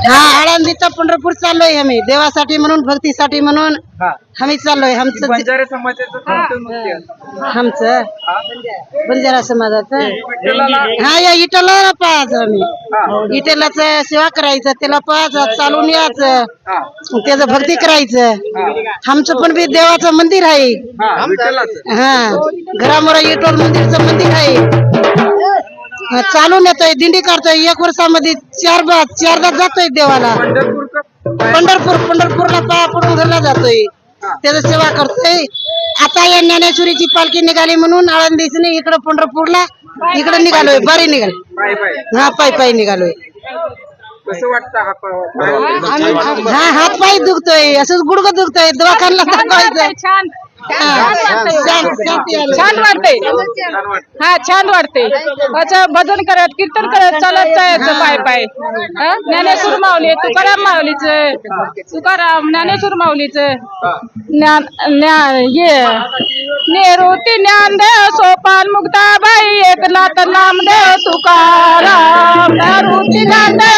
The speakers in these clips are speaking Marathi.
हा आळंदीचा पंढरपूर चाललोय आम्ही. देवासाठी म्हणून भक्तीसाठी म्हणून हा. आम्ही चाललोय. आमचं बंजारे समाजाचं कोणतं नृत्य आमचं हा? बंजारा समाजाचं. विठ्ठलाला हा या इटला पाहायचं आम्ही इटलाच सेवा करायचं त्याला पाहायचं चालून यायचं. हा. त्याचं भक्ती करायचं. आमचं पण बी देवाचं मंदिर आहे. हा विठ्ठलाचं हा. घरामोरा इटोल मंदिरचं मंदिर आहे. चालून येतोय दिंडी काढतोय. एक वर्षामध्ये चार चारदा जातोय देवाला. पंढरपूर पंढरपूरला पाया पडून घरला जातोय. त्याचं सेवा करतोय. आता या ज्ञानेश्वरीची पालखी निघाली म्हणून आळंदीसने इकडं पंढरपूरला इकडे निघालोय. बारी निघाल. हा पायी पायी निघालोय. कसं वाटतं हा हा हात पाय दुखतोय. असंच गुडघं दुखतोय. दवाखान्याला दाखवायचं. छान हा, वाटते हा छान वाटते असं भजन करत कीर्तन करत चालत जायचं पाय पाय. हा? ज्ञानेश्वर माऊली तुकाराम माऊलीच. तुकाराम ज्ञानेश्वर माऊलीच. ज्ञान निवृत्ती ज्ञानदेव सोपान मुक्ताबाई एकनाथ नामदेव तुकाराम. निवृत्ती ज्ञानदेव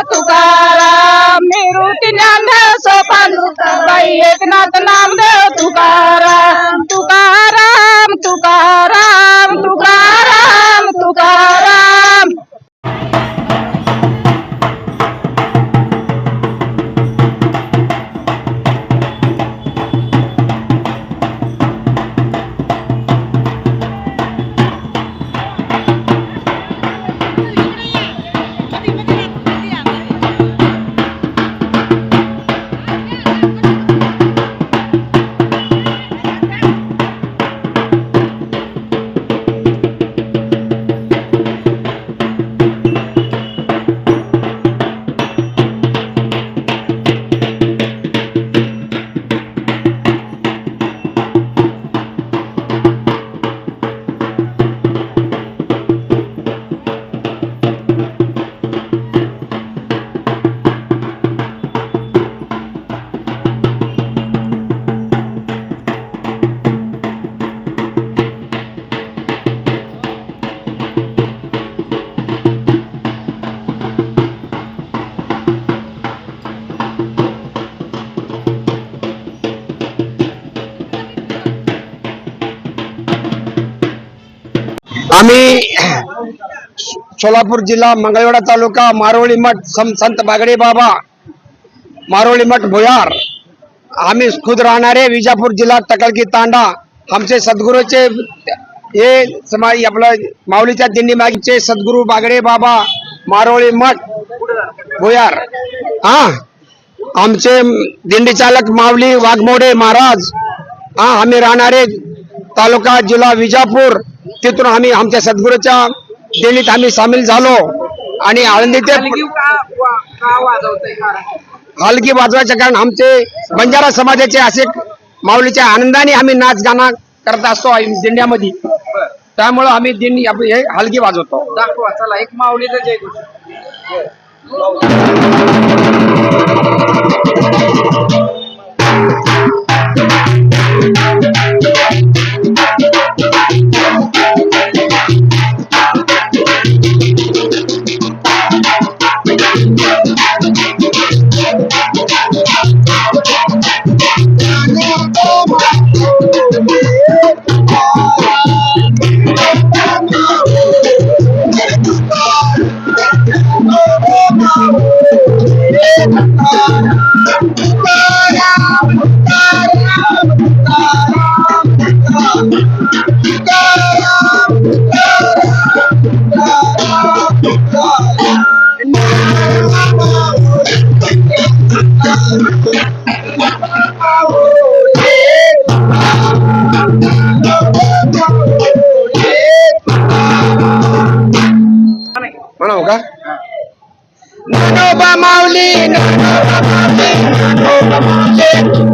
तुकाराम। निवृत्ती ज्ञानदेव सोपान। मुक्ताबाई एकनाथ नामदेव तुकाराम। तुकाराम तुकाराम तुकाराम। आम्ही सोलापूर जिल्हा मंगळवेढा तालुका मारोळी मठ सम संत बागडे बाबा मारोळी मठ भुयार. आम्ही खुद राहणारे विजापूर जिल्हा तकलकी तांडा. आमचे सद्गुरूचे हे समाज आपलं माऊलीच्या दिंडी मागचे सद्गुरू बागडे बाबा मारोळी मठ भुयार. हा आमचे दिंडी चालक माऊली वाघमोडे महाराज. हा आम्ही राहणारे तालुका जिल्हा विजापूर. तिथून आम्ही आमच्या सद्गुरूच्या दिंडीत आम्ही सामील झालो. आणि आळंदी ते हलगी का वा- का वाजवतंय कारण? हलगी वाजवायचे कारण आमचे बंजारा समाजाचे असे माऊलीच्या आनंदाने आम्ही नाच गाणं करत असतो दिंड्यामध्ये. त्यामुळं आम्ही दिंडी आपली हे हलगी वाजवतो. दाखवा चला एक माऊलीचं जय Mana kah? Nano ba mauli, nano ba mauli, mauli.